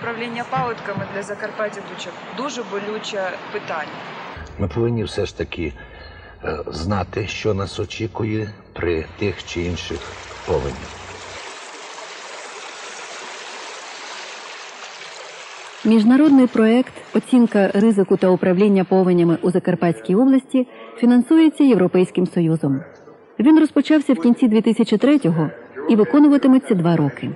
Управління паводками для Закарпаття Буча дуже болюче питання. Ми повинні все ж таки е, знати, що нас очікує при тих чи інших повенях. Міжнародний проект Оцінка ризику та управління повенями у Закарпатській області фінансується Європейським Союзом. Він розпочався в кінці 2003-го і виконуватиметься два роки.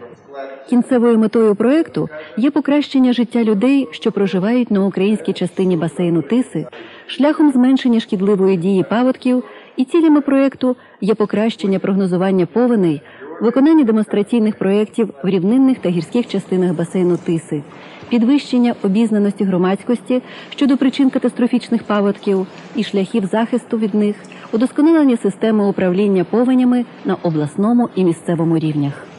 Кінцевою метою проекту є покращення життя людей, що проживають на українській частині басейну Тиси, шляхом зменшення шкідливої дії паводків, і цілями проекту є покращення прогнозування повеней, виконання демонстраційних проєктів в рівнинних та гірських частинах басейну Тиси, підвищення обізнаності громадськості щодо причин катастрофічних паводків і шляхів захисту від них, удосконалення системи управління повенями на обласному і місцевому рівнях.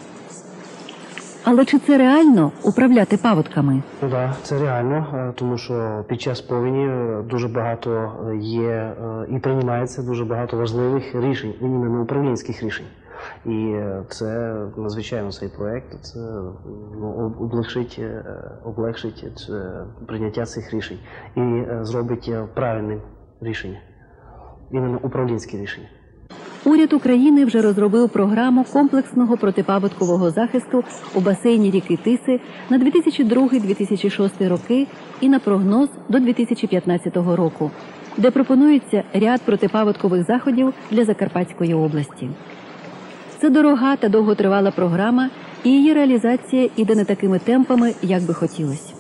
Але чи це реально управляти паводками? Ну да, це реально, е, тому що під час повені е, дуже багато е, є і приймається дуже багато важливих рішень, іменно управлінських рішень. І це надзвичайно цей проект це ну, облегшить, облегшить це прийняття цих рішень і зробить правильним рішення, іменно управлінські рішення. Уряд України вже розробив програму комплексного протипаводкового захисту у басейні ріки Тиси на 2002-2006 роки і на прогноз до 2015 року, де пропонується ряд протипаводкових заходів для Закарпатської області. Це дорога та довготривала програма, і її реалізація іде не такими темпами, як би хотілося.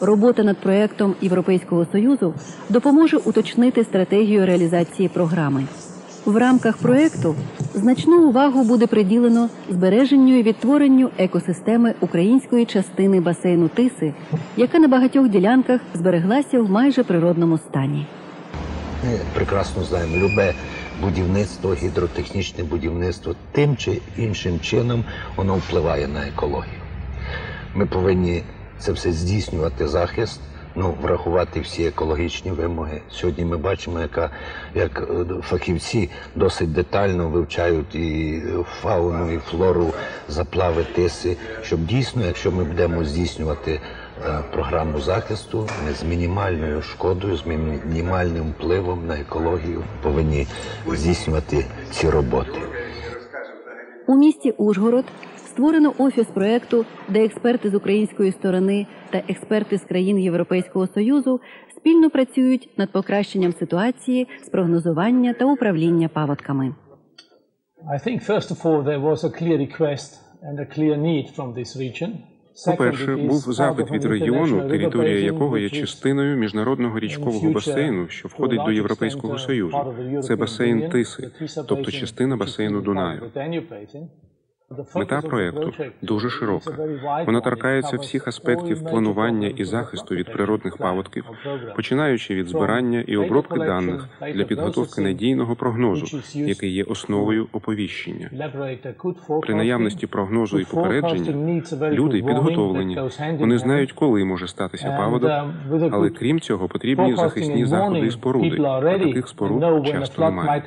Робота над проектом Європейського союзу допоможе уточнити стратегію реалізації програми. В рамках проекту значну увагу буде приділено збереженню і відтворенню екосистеми української частини басейну Тиси, яка на багатьох ділянках збереглася в майже природному стані. Ми прекрасно знаємо, любе будівництво, гідротехнічне будівництво тим чи іншим чином воно впливає на екологію. Ми повинні це все здійснювати захист, ну врахувати всі екологічні вимоги. Сьогодні ми бачимо, яка як е, фахівці досить детально вивчають і фауну, і флору заплави тиси, щоб дійсно, якщо ми будемо здійснювати е, програму захисту, ми з мінімальною шкодою, з мінімальним впливом на екологію повинні здійснювати ці роботи. У місті Ужгород створено офіс проекту, де експерти з української сторони та експерти з країн Європейського союзу спільно працюють над покращенням ситуації з прогнозування та управління паводками. I think, first of all, there was a clear request and a clear need from this region. По-перше, був запит від регіону, територія якого є частиною міжнародного річкового басейну, що входить до Європейського uh, Союзу. Це басейн Тиси, тобто частина басейну Дунаю. Мета проекту дуже широка. Вона. Торкається всіх аспектів планування і захисту від природних паводків, починаючи від збирання і обробки даних для підготовки надійного прогнозу, який є основою оповіщення. При наявності прогнозу і попередження люди підготовлені, вони знають, коли може статися паводок, um, але крім цього потрібні захисні заходи і споруди. А таких споруд часто немає.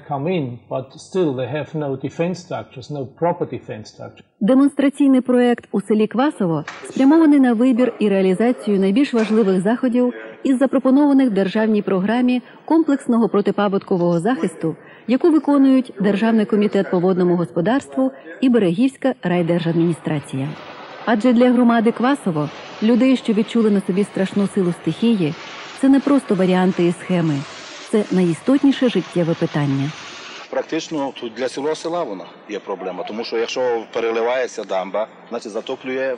Демонстраційний проект у селі Квасово спрямований на вибір і реалізацію найбільш важливих заходів із запропонованих державній програмі комплексного протипаводкового захисту, яку виконують Державний комітет по водному господарству і Берегівська райдержадміністрація. Адже для громади Квасово людей, що відчули на собі страшну силу стихії, це не просто варіанти і схеми, це найістотніше життєве питання. Практично тут для цілого села вона є проблема, тому що якщо переливається дамба, значить затоплює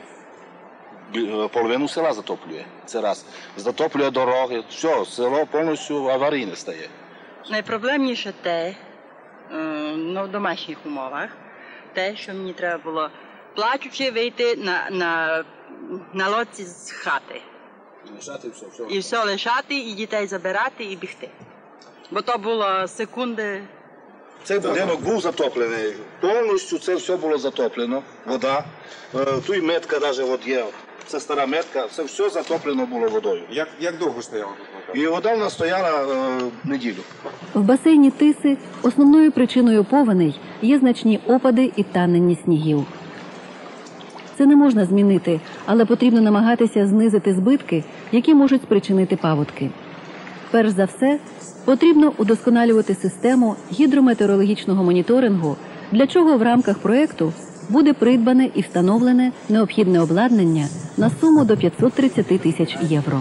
е, половину села затоплює. Це раз. Затоплює дороги, все, село повністю аварійне стає. Найпроблемніше те, е, ну, в домашніх умовах, те, що мені треба було плачучи вийти на, на, на лодці з хати. Лишати все, все. І все лишати, і дітей забирати, і бігти. Бо то було секунди. Цей будинок був затоплений. Повністю це все було затоплено. Вода. Е, Тут і метка навіть от є. Це стара метка, це все затоплено було водою. Як, як довго стояла тут вода? І вода в нас стояла е, неділю. В басейні Тиси основною причиною повеней є значні опади і танення снігів. Це не можна змінити, але потрібно намагатися знизити збитки, які можуть спричинити паводки. Перш за все, потрібно удосконалювати систему гідрометеорологічного моніторингу, для чого в рамках проекту буде придбане і встановлене необхідне обладнання на суму до 530 тисяч євро.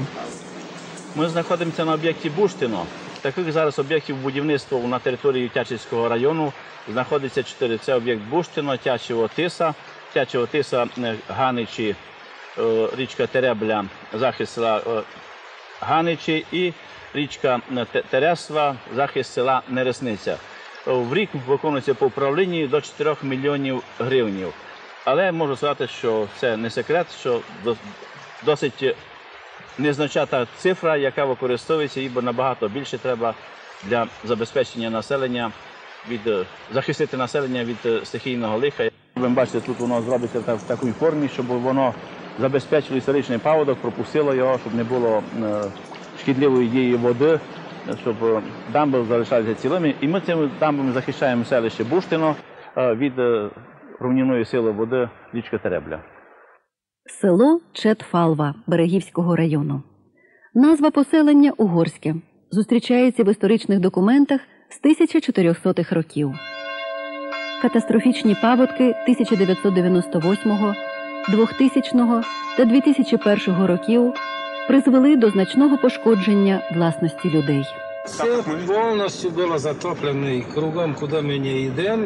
Ми знаходимося на об'єкті Буштино. Таких зараз об'єктів будівництва на території Тячівського району знаходиться чотири. Це об'єкт Буштино, Тячево Тиса, Тячево Тиса, е, Ганичі, е, річка Теребля, захист села е, Ганичі і річка Тересва, захист села Нересниця. В рік виконується по управлінні до 4 мільйонів гривнів. Але можу сказати, що це не секрет, що досить незначата цифра, яка використовується, ібо набагато більше треба для забезпечення населення від е, захистити населення від е, стихійного лиха. Ви бачите, тут воно зробиться в такій формі, щоб воно забезпечило історичний паводок, пропустило його, щоб не було е, шкідливої дії води, щоб е, дамби залишалися цілими. І ми цими дамбами захищаємо селище Буштино е, від е, сили води річка Теребля. Село Четфалва Берегівського району. Назва поселення угорське. Зустрічається в історичних документах з 1400-х років. Катастрофічні паводки 1998, 2000 та 2001 років призвели до значного пошкодження власності людей. Все повністю було затоплено і кругом, куди ми не йдемо.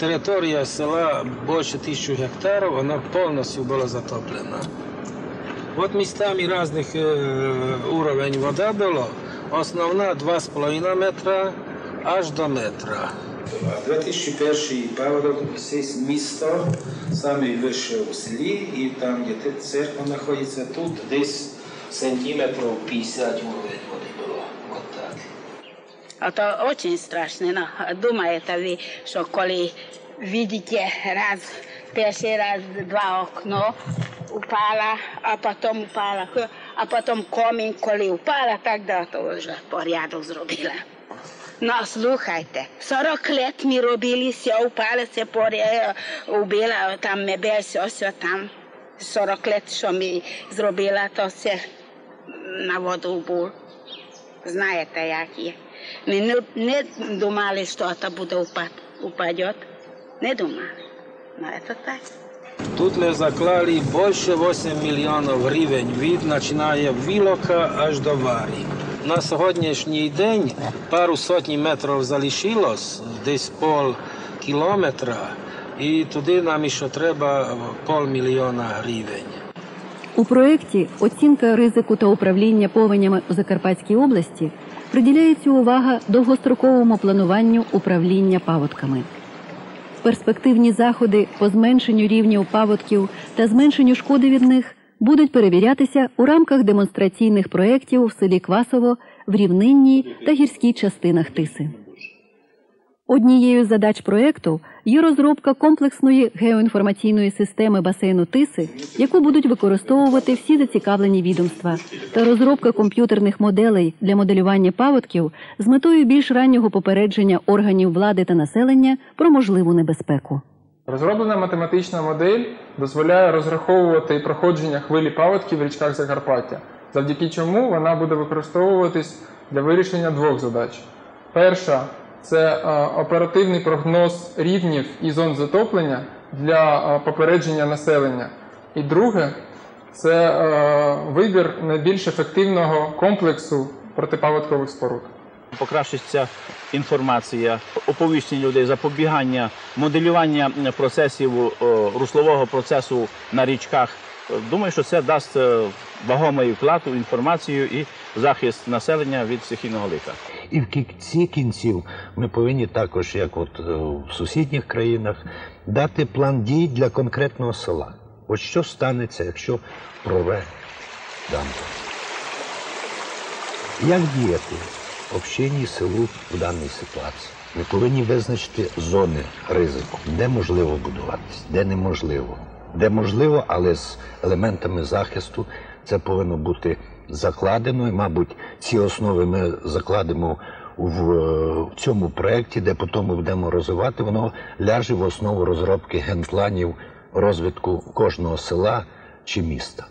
Територія села більше тисячі гектарів, вона повністю була затоплена. От містами різних е, уровень вода було. Основна 2,5 метра аж до метра. 2001 паводок, це місто, саме вище у селі, і там, де церква знаходиться, тут десь сантиметрів 50 уровень води було. От так. А то очень страшно. No. Думаєте ви, що коли видите раз, перший раз два окно упала, а потім упала, а потім комін, коли упала, так да, то вже порядок зробила. Ну, слухайте, 40 лет ми робили, все упало, все порядок, убила, там мебель, все, все там. 40 лет, що ми зробила, то все на воду був. Знаєте, як є. Ми не, не думали, що це буде упад, упадет. Не думали. Ну, це так. Тут ли заклали більше 8 мільйонів гривень від починає Вілока аж до Варі. На сьогоднішній день пару сотні метрів залишилось, десь пол кілометра, і туди нам ще треба пол мільйона гривень. У проєкті оцінка ризику та управління повенями у Закарпатській області приділяється увага довгостроковому плануванню управління паводками. Перспективні заходи по зменшенню рівнів паводків та зменшенню шкоди від них будуть перевірятися у рамках демонстраційних проєктів в селі Квасово в рівнинній та гірській частинах Тиси. Однією з задач проєкту є розробка комплексної геоінформаційної системи басейну Тиси, яку будуть використовувати всі зацікавлені відомства, та розробка комп'ютерних моделей для моделювання паводків з метою більш раннього попередження органів влади та населення про можливу небезпеку. Розроблена математична модель дозволяє розраховувати проходження хвилі паводків в річках Закарпаття, завдяки чому вона буде використовуватись для вирішення двох задач. Перша це е, оперативний прогноз рівнів і зон затоплення для е, попередження населення. І друге це е, вибір найбільш ефективного комплексу протипаводкових споруд. Покращиться інформація, оповіщення людей, запобігання, моделювання процесів руслового процесу на річках. Думаю, що це дасть е, вагомий вклад у інформацію і захист населення від стихійного лиха. І в кінці кінців ми повинні також, як от е, в сусідніх країнах, дати план дій для конкретного села. От що станеться, якщо прорве дамбу? Як діяти общині селу в даній ситуації? Ми повинні визначити зони ризику, де можливо будуватись, де неможливо. Де можливо, але з елементами захисту це повинно бути закладено. І, мабуть, ці основи ми закладемо в цьому проєкті, де потім ми будемо розвивати, воно ляже в основу розробки генпланів розвитку кожного села чи міста.